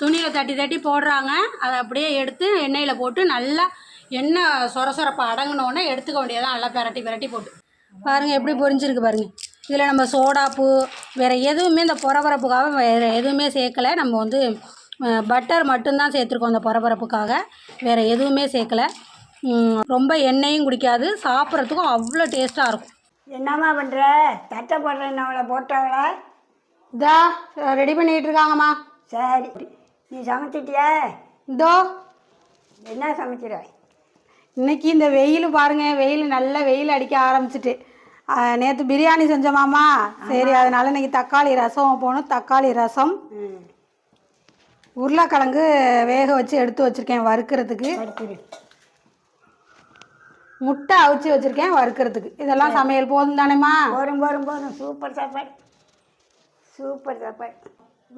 துணியில் தட்டி தட்டி போடுறாங்க. அதை அப்படியே எடுத்து எண்ணெயில் போட்டு நல்லா எண்ணெய் சொர சொரப்பா அடங்கினோடனே எடுத்துக்க வேண்டியதான் நல்லா பிரட்டி பிரட்டி போட்டு. பாருங்கள் எப்படி பொரிஞ்சிருக்கு பாருங்கள் இதில் நம்ம சோடாப்பு வேறு எதுவுமே இந்த பொறபரப்புக்காக வேறு எதுவுமே சேர்க்கலை. நம்ம வந்து பட்டர் மட்டும்தான் சேர்த்துருக்கோம் அந்த பொறபரப்புக்காக வேறு எதுவுமே சேர்க்கலை. ரொம்ப எண்ணெயும் குடிக்காது. சாப்பிட்றதுக்கும் அவ்வளோ டேஸ்ட்டாக இருக்கும். என்னம்மா பண்ணுற தட்டை போடுறேன் அவளை போட்டவளா இதா ரெடி பண்ணிகிட்டு இருக்காங்கம்மா. சரி. நீ சமைச்சிட்டியா? இதோ. என்ன சமைக்கிற? இன்னைக்கு இந்த வெயில் பாருங்க வெயில் நல்ல வெயில் அடிக்க ஆரம்பிச்சிட்டு. நேற்று பிரியாணி செஞ்சோமாமா? சரி அதனால இன்னைக்கு தக்காளி ரசம் போகணும் தக்காளி ரசம். உருளைக்கிழங்கு வேக வச்சு எடுத்து வச்சுருக்கேன் வறுக்கிறதுக்கு. முட்டை அவிச்சு வச்சுருக்கேன் வறுக்கிறதுக்கு. இதெல்லாம் சமையல் போதும் தானேம்மா? போதும் போதும் போதும். சூப்பர் சாப்பாடு. சூப்பர் சாப்பாடு.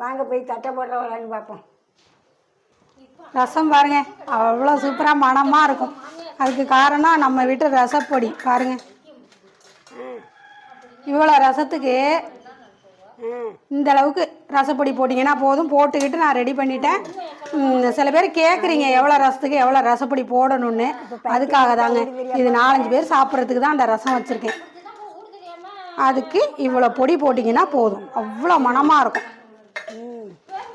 வாங்க போய் தட்டை போடுறவளான்னு பார்ப்போம். ரசம் பாருங்க. அவ்வளோ சூப்பராக மணமாக இருக்கும். அதுக்கு காரணம் நம்ம வீட்டு ரசப்பொடி. பாருங்க. இவ்வளோ ரசத்துக்கு இந்த அளவுக்கு ரசப்பொடி போட்டிங்கன்னா போதும். போட்டுக்கிட்டு நான் ரெடி பண்ணிட்டேன். சில பேர் கேட்குறீங்க எவ்வளோ ரசத்துக்கு எவ்வளோ ரசப்பொடி போடணும்னு. அதுக்காக தாங்க. இது நாலஞ்சு பேர் சாப்பிட்றதுக்கு தான் அந்த ரசம் வச்சுருக்கேன். அதுக்கு இவ்வளோ பொடி போட்டிங்கன்னா போதும். அவ்வளோ மணமாக இருக்கும்.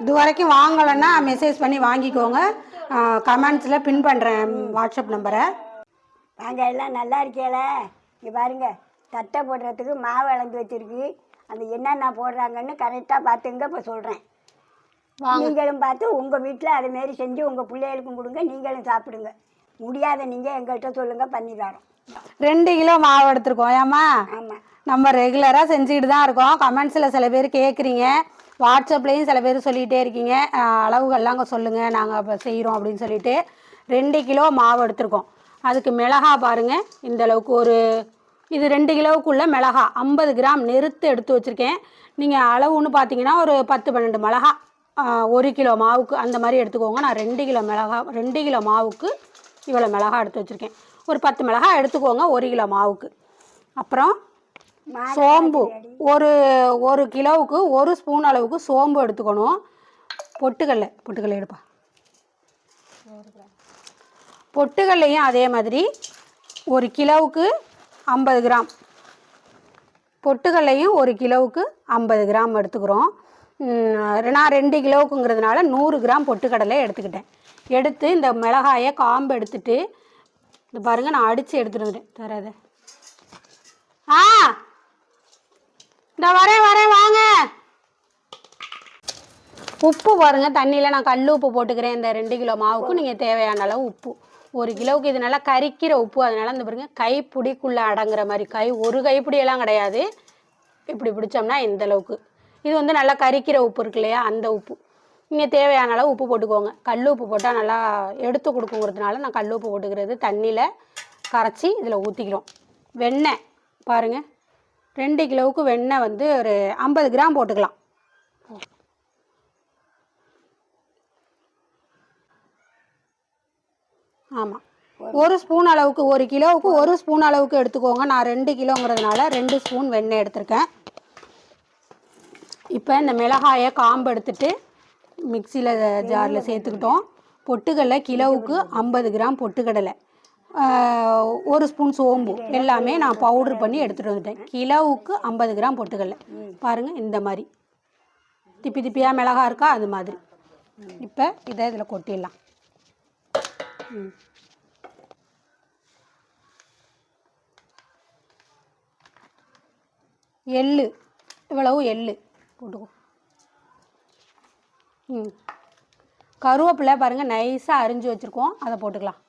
இது வரைக்கும் வாங்கலைன்னா மெசேஜ் பண்ணி வாங்கிக்கோங்க. கமெண்ட்ஸில் பின் பண்ணுறேன் வாட்ஸ்அப் நம்பரை வாங்க எல்லாம் நல்லா இருக்கேல இங்கே பாருங்க தட்டை போடுறதுக்கு மாவு அளந்து வச்சிருக்கு. அந்த என்னென்ன போடுறாங்கன்னு கரெக்டாக பார்த்துங்க இப்போ சொல்கிறேன் நீங்களும் பார்த்து உங்கள் வீட்டில் அதேமாரி செஞ்சு உங்கள் பிள்ளைகளுக்கும் கொடுங்க நீங்களும் சாப்பிடுங்க. முடியாத நீங்கள் எங்கள்கிட்ட சொல்லுங்கள் பண்ணி தரோம். ரெண்டு கிலோ மாவு எடுத்துருக்கோம் ஏம்மா? ஆமாம் நம்ம ரெகுலராக செஞ்சுக்கிட்டு தான் இருக்கோம். கமெண்ட்ஸில் சில பேர் கேட்குறீங்க வாட்ஸ்அப்லேயும் சில பேர் சொல்லிகிட்டே இருக்கீங்க. அளவுகள்லாம் அங்கே சொல்லுங்கள் நாங்கள் இப்போ செய்கிறோம் அப்படின்னு சொல்லிட்டு ரெண்டு கிலோ மாவு எடுத்திருக்கோம். அதுக்கு மிளகா பாருங்கள் இந்த அளவுக்கு ஒரு இது ரெண்டு கிலோவுக்குள்ளே மிளகா ஐம்பது கிராம் நெருத்து எடுத்து வச்சுருக்கேன். நீங்கள் அளவுன்னு பார்த்தீங்கன்னா ஒரு பத்து பன்னெண்டு மிளகா ஒரு கிலோ மாவுக்கு அந்த மாதிரி எடுத்துக்கோங்க. நான் ரெண்டு கிலோ மிளகா ரெண்டு கிலோ மாவுக்கு இவ்வளோ மிளகா எடுத்து வச்சுருக்கேன். ஒரு பத்து மிளகா எடுத்துக்கோங்க ஒரு கிலோ மாவுக்கு. அப்புறம் சோம்பு. ஒரு ஒரு கிலோவுக்கு ஒரு ஸ்பூன் அளவுக்கு சோம்பு எடுத்துக்கணும். பொட்டுக்கடலை பொட்டுக்கடலை எடுப்பா. பொட்டுக்கடலையும் அதே மாதிரி ஒரு கிலோவுக்கு ஐம்பது கிராம். பொட்டுக்கடலையும் ஒரு கிலோவுக்கு ஐம்பது கிராம் எடுத்துக்கிறோம். நான் ரெண்டு கிலோவுக்குங்கிறதுனால நூறு கிராம் பொட்டுக்கடலை எடுத்துக்கிட்டேன். எடுத்து இந்த மிளகாயை காம்பு எடுத்துட்டு இந்த பாருங்கள் நான் அடித்து எடுத்துகிட்டு வந்துட்டேன். தராத ஆ! இந்த வரேன் வரேன் வாங்க. உப்பு பாருங்க தண்ணியில் நான் கல் உப்பு போட்டுக்கிறேன். இந்த ரெண்டு கிலோ மாவுக்கு நீங்கள் தேவையான அளவு உப்பு. ஒரு கிலோவுக்கு இது நல்லா கறிக்கிற உப்பு. அதனால இந்த பாருங்கள் கைப்பிடிக்குள்ளே அடங்குற மாதிரி கை ஒரு கைப்பிடி எல்லாம் கிடையாது. இப்படி பிடிச்சோம்னா இந்த அளவுக்கு. இது வந்து நல்லா கறிக்கிற உப்பு இருக்கு இல்லையா அந்த உப்பு. நீங்கள் தேவையான அளவு உப்பு போட்டுக்கோங்க. கல் உப்பு போட்டால் நல்லா எடுத்து கொடுக்குங்கிறதுனால நான் கல் உப்பு போட்டுக்கிறது தண்ணியில் கரைச்சி இதில் ஊற்றிக்கிறோம் வெண்ணெய் பாருங்கள் ரெண்டு கிலோவுக்கு வெண்ணெய் வந்து ஒரு ஐம்பது கிராம் போட்டுக்கலாம். ஆமாம் ஒரு ஸ்பூன் அளவுக்கு ஒரு கிலோவுக்கு ஒரு ஸ்பூன் அளவுக்கு எடுத்துக்கோங்க. நான் ரெண்டு கிலோங்கிறதுனால ரெண்டு ஸ்பூன் வெண்ணெய் எடுத்திருக்கேன். இப்போ இந்த மிளகாயை காம்பு எடுத்துட்டு மிக்சியில் ஜாரில் சேர்த்துக்கிட்டோம். பொட்டுக்கடலை கிலோவுக்கு ஐம்பது கிராம் பொட்டுக்கடலை. ஒரு ஸ்பூன் சோம்பு எல்லாமே நான் பவுட்ரு பண்ணி எடுத்துகிட்டு வந்துட்டேன். கிலோவுக்கு ஐம்பது கிராம் பொட்டுக்கடலை. பாருங்கள் இந்த மாதிரி. திப்பி திப்பியாக மிளகா இருக்கா அது மாதிரி. இப்போ இதை இதில் கொட்டிடலாம். எள்ளு. இவ்வளவு எள்ளு. போட்டுக்கோ. ம். கருவேப்பிலை பாருங்கள் நைஸாக அரிஞ்சு வச்சுருக்கோம். அதை போட்டுக்கலாம்.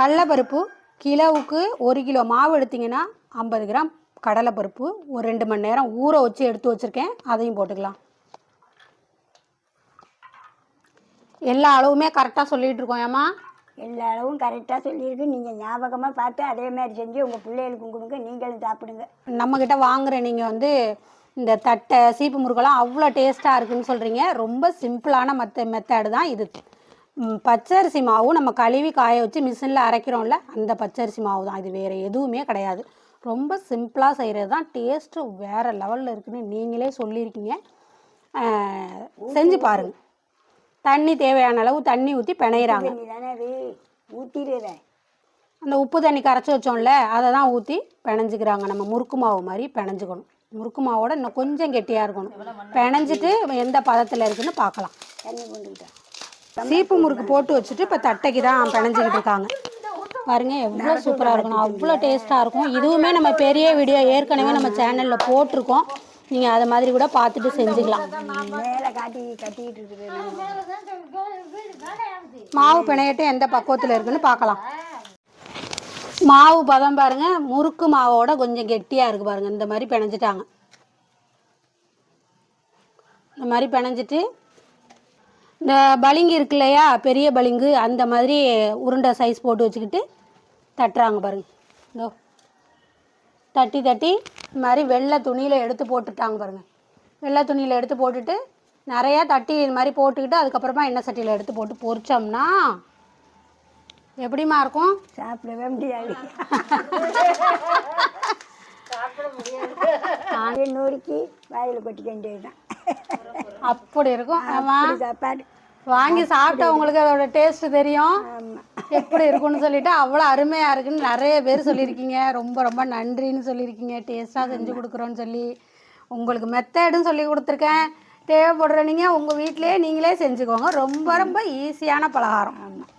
கடலைப்பருப்பு கிலோவுக்கு ஒரு கிலோ மாவு எடுத்தீங்கன்னா ஐம்பது கிராம். கடலைப்பருப்பு ஒரு ரெண்டு மணி நேரம் ஊற வச்சு எடுத்து வச்சுருக்கேன். அதையும் போட்டுக்கலாம். எல்லா அளவுமே கரெக்டாக சொல்லிகிட்டு இருக்கோம் ஏம்மா? எல்லா அளவும் கரெக்டாக சொல்லியிருக்கு. நீங்கள் ஞாபகமாக பார்த்து அதே மாதிரி செஞ்சு உங்கள் பிள்ளைகளுக்கும் கொடுங்க நீங்களும் சாப்பிடுங்க. நம்மக்கிட்ட வாங்குற நீங்கள் வந்து இந்த தட்டை சீப்பு முறுக்கெல்லாம் அவ்வளோ டேஸ்ட்டாக இருக்குன்னு சொல்கிறீங்க ரொம்ப சிம்பிளான மத்த மெத்தடு தான் இது. பச்சரிசி மாவும் நம்ம கழுவி காய வச்சு மிஷினில் அரைக்கிறோம்ல அந்த பச்சரிசி மாவு தான். இது வேறு எதுவுமே கிடையாது. ரொம்ப சிம்பிளாக செய்கிறது தான் டேஸ்ட்டு வேறு லெவலில் இருக்குன்னு நீங்களே சொல்லியிருக்கீங்க. செஞ்சு பாருங்க. தண்ணி தேவையான அளவு தண்ணி ஊற்றி பிணையிறாங்க. தண்ணி தானே அது? ஊற்றிடுற அந்த உப்பு தண்ணி கரைச்சி வச்சோம்ல அதை தான் ஊற்றி பிணைஞ்சிக்கிறாங்க. நம்ம முறுக்கு மாவு மாதிரி பிணைஞ்சுக்கணும். முறுக்கு மாவோட இன்னும் கொஞ்சம் கெட்டியாக இருக்கணும். பிணைஞ்சிட்டு எந்த பதத்தில் இருக்குன்னு பார்க்கலாம். தண்ணி கொண்டுக்கிட்டேன் சீப்பு முறுக்கு போட்டு வச்சுட்டு இப்போ தட்டைக்கு தான் பிணைஞ்சிக்கிட்டு இருக்காங்க. பாருங்க எவ்வளோ சூப்பராக இருக்கணும் அவ்வளோ டேஸ்ட்டாக இருக்கும். இதுவுமே நம்ம பெரிய வீடியோ ஏற்கனவே நம்ம சேனலில் போட்டிருக்கோம். நீங்கள் அதை மாதிரி கூட பார்த்துட்டு செஞ்சுக்கலாம். இருக்குது மாவு பிணையட்டு எந்த பக்குவத்தில் இருக்குன்னு பார்க்கலாம். மாவு பதம் பாருங்க முறுக்கு மாவோட கொஞ்சம் கெட்டியாக இருக்கு பாருங்க. இந்த மாதிரி பிணைஞ்சிட்டாங்க. இந்த மாதிரி பிணைஞ்சிட்டு இந்த பளிங்கு இருக்கு இல்லையா? பெரிய பளிங்கு அந்த மாதிரி உருண்டை சைஸ் போட்டு வச்சுக்கிட்டு தட்டுறாங்க பாருங்க. இதோ தட்டி தட்டி இந்த மாதிரி வெள்ளை துணியில் எடுத்து போட்டுட்டாங்க பாருங்க. வெள்ளை துணியில் எடுத்து போட்டுட்டு நிறையா தட்டி இது மாதிரி போட்டுக்கிட்டு அதுக்கப்புறமா எண்ணெய் சட்டியில் எடுத்து போட்டு பொரிச்சோம்னா எப்படிம்மா இருக்கும்? சாப்பிடவே முடியாது. நொறுக்கி வாயில் கொட்டிக்க வேண்டியதுதான். அப்படி இருக்கும். ஆமா. அப்படி சாப்பாடு வாங்கி சாப்பிட்டவங்களுக்கு அதோட டேஸ்ட் தெரியும். ஆமாம் எப்படி இருக்குன்னு சொல்லிட்டு அவ்வளோ அருமையாக இருக்குன்னு நிறைய பேர் சொல்லியிருக்கீங்க. ரொம்ப ரொம்ப நன்றின்னு சொல்லியிருக்கீங்க. டேஸ்ட்டாக செஞ்சு கொடுக்குறோன்னு சொல்லி. உங்களுக்கு மெத்தடும் சொல்லி கொடுத்துருக்கேன். தேவைப்படுற நீங்கள் உங்கள் வீட்டிலேயே நீங்களே செஞ்சுக்கோங்க. ரொம்ப ரொம்ப ஈஸியான பலகாரம். ஆமாம்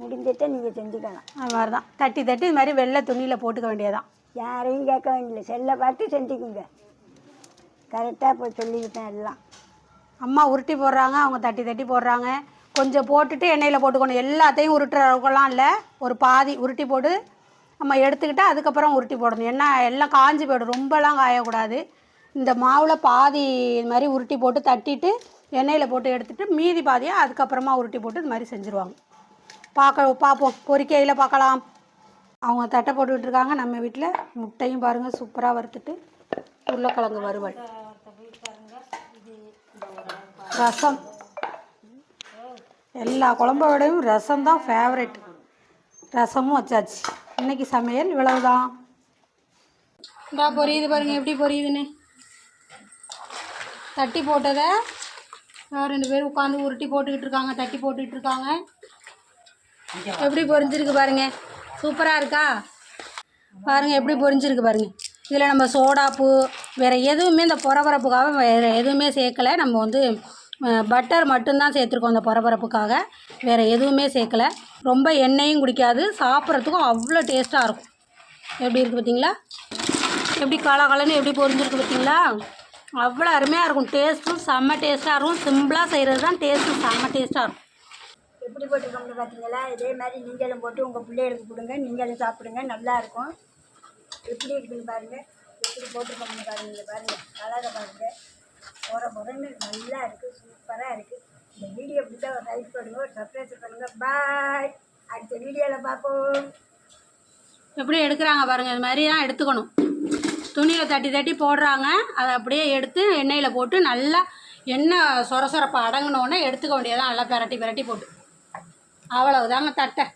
முடிஞ்சிட்ட நீங்கள் செஞ்சுக்கலாம். அது மாதிரி தான் தட்டி தட்டி இது மாதிரி வெள்ளை துணியில் போட்டுக்க வேண்டியதான் யாரையும் கேட்க வேண்டியதில்லை. செல்லை பார்த்து செஞ்சுக்குங்க. கரெக்டாக போய் சொல்லிக்கிட்டேன் எல்லாம். அம்மா உருட்டி போடுறாங்க அவங்க தட்டி தட்டி போடுறாங்க. கொஞ்சம் போட்டுட்டு எண்ணெயில் போட்டுக்கணும். எல்லாத்தையும் உருட்டுற இல்லை. ஒரு பாதி உருட்டி போட்டு நம்ம எடுத்துக்கிட்டு அதுக்கப்புறம் உருட்டி போடணும். என்ன எல்லாம் காஞ்சி போயிடும். ரொம்பலாம் காயக்கூடாது. இந்த மாவில் பாதி இது மாதிரி உருட்டி போட்டு தட்டிட்டு எண்ணெயில் போட்டு எடுத்துகிட்டு மீதி பாதியை அதுக்கப்புறமா உருட்டி போட்டு இது மாதிரி செஞ்சுருவாங்க. பார்க்க பார்ப்போம். பொறிக்கையில் பார்க்கலாம். அவங்க தட்டை போட்டுக்கிட்டு இருக்காங்க. நம்ம வீட்டில் முட்டையும் பாருங்கள் சூப்பராக வறுத்துட்டு. உருளைக்கிழங்கு வறுவல். ரசம். எல்லா குழம்போடையும் ரசம் தான் ஃபேவரெட் ரசமும் வச்சாச்சு. இன்னைக்கு சமையல் இவ்வளவுதான். இந்தா பொரியுது பாருங்கள் எப்படி பொரியுதுன்னு. தட்டி போட்டதை ரெண்டு பேரும் உட்காந்து உருட்டி போட்டுக்கிட்டு இருக்காங்க தட்டி போட்டுக்கிட்டு இருக்காங்க. எப்படி பொரிஞ்சிருக்கு பாருங்கள் சூப்பராக இருக்கா? பாருங்கள் எப்படி பொரிஞ்சிருக்கு பாருங்கள் இதில் நம்ம சோடாப்பு வேறு எதுவுமே இந்த பொரபரப்புக்காக வேறு எதுவுமே சேர்க்கலை. நம்ம வந்து பட்டர் மட்டும்தான் சேர்த்துருக்கோம் அந்த பரபரப்புக்காக. வேறு எதுவுமே சேர்க்கலை. ரொம்ப எண்ணெயும் குடிக்காது. சாப்பிட்றதுக்கும் அவ்வளோ டேஸ்ட்டாக இருக்கும். எப்படி இருக்குது பார்த்தீங்களா? எப்படி கலகலன்னு எப்படி பொரிஞ்சிருக்கு பார்த்தீங்களா? அவ்வளோ அருமையாக இருக்கும். டேஸ்ட்டும் செம்ம டேஸ்ட்டாக இருக்கும். சிம்பிளாக செய்கிறது தான் டேஸ்ட்டும் செம்ம டேஸ்ட்டாக இருக்கும். எப்படி போட்டிருக்கோம்னு பார்த்தீங்களா? இதே மாதிரி நீங்களும் போட்டு உங்கள் பிள்ளைகளுக்கு கொடுங்க. நீங்களும் சாப்பிடுங்க. நல்லாயிருக்கும் எப்படி இருக்குன்னு பாருங்கள் எப்படி போட்டிருக்கோம்னு பாருங்க பாருங்கள் பாருங்க. கலரை பாருங்க. போகிற போகிறன்னு நல்லா இருக்குது சூப்பராக இருக்குது இந்த வீடியோ பிடிச்சா ஒரு லைக் பண்ணுங்க ஒரு சப்ஸ்கிரைப் பண்ணுங்க. பாய் அடுத்த வீடியோவில் பார்ப்போம். எப்படி எடுக்கிறாங்க பாருங்கள் இது மாதிரி தான் எடுத்துக்கணும். துணியில் தட்டி தட்டி போடுறாங்க. அதை அப்படியே எடுத்து எண்ணெயில் போட்டு நல்லா எண்ணெய் சொர சொரப்பு அடங்கினோடனே எடுத்துக்க வேண்டியதான் நல்லா பிரட்டி பிரட்டி போட்டு. அவ்வளவுதாங்க தட்டை.